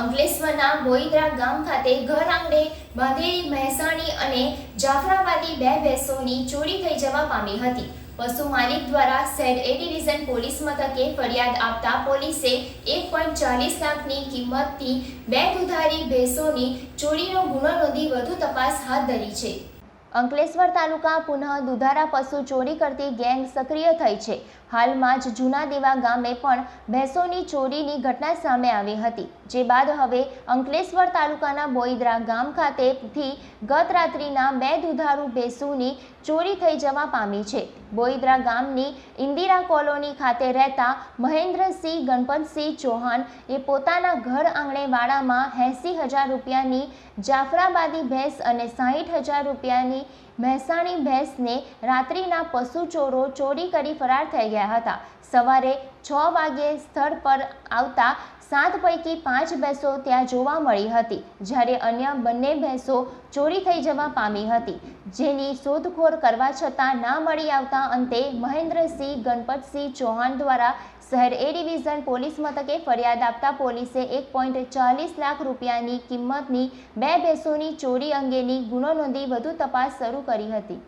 અંકલેશ્વરના બોઈદરા ગામ ખાતે ઘર આંગણે બાંધેલી મહેસાણી અને જાફરાબાદી બે ભેંસોની ચોરી થઈ જવા પામી હતી. પશુ માલિક દ્વારા સેડ એ ડિવિઝન પોલીસ મથકે ફરિયાદ આપતા પોલીસે એક પોઈન્ટ ચાલીસ લાખની કિંમતથી બે દુધારી ભેંસોની ચોરીનો ગુનો નોંધી વધુ તપાસ હાથ ધરી છે. અંકલેશ્વર તાલુકા પુનઃ દુધારા પશુ ચોરી કરતી ગેંગ સક્રિય થઈ છે. હાલમાં જ જૂના દેવા ગામે પણ ભેંસોની ચોરીની ઘટના સામે આવી હતી. જે બાદ હવે અંકલેશ્વર તાલુકાના બોઈદરા ગામ ખાતેથી ગત રાત્રિના બે દુધારુ ભેંસોની ચોરી થઈ જવા પામી છે. બોઈદરા ગામની ઇન્દિરા કોલોની ખાતે રહેતા મહેન્દ્રસિંહ ગણપતસિંહ ચૌહાણ એ પોતાના ઘર આંગણે વાડામાં એંસી હજાર રૂપિયાની જાફરાબાદી ભેંસ અને સાહીઠ હજાર રૂપિયાની મહેસાણી ભેંસને રાત્રિના પશુ ચોરો ચોરી કરી ફરાર થઈ ગયા હતા. સવારે છ વાગ્યે સ્થળ પર આવતા સાત પૈકી પાંચ ભેંસો ત્યાં જોવા મળી હતી, જ્યારે અન્ય બંને ભેંસો ચોરી થઈ જવા પામી હતી. જેની શોધખોળ કરવા છતાં ના મળી આવતા અંતે મહેન્દ્રસિંહ ગણપતસિંહ ચૌહાણ દ્વારા શહેર એ ડિવિઝન પોલીસ મથકે ફરિયાદ આપતા પોલીસે એક પોઈન્ટ ચાલીસ લાખ રૂપિયાની કિંમતની બે ભેંસોની ચોરી અંગેની ગુનો નોંધી વધુ તપાસ શરૂ કરી હતી.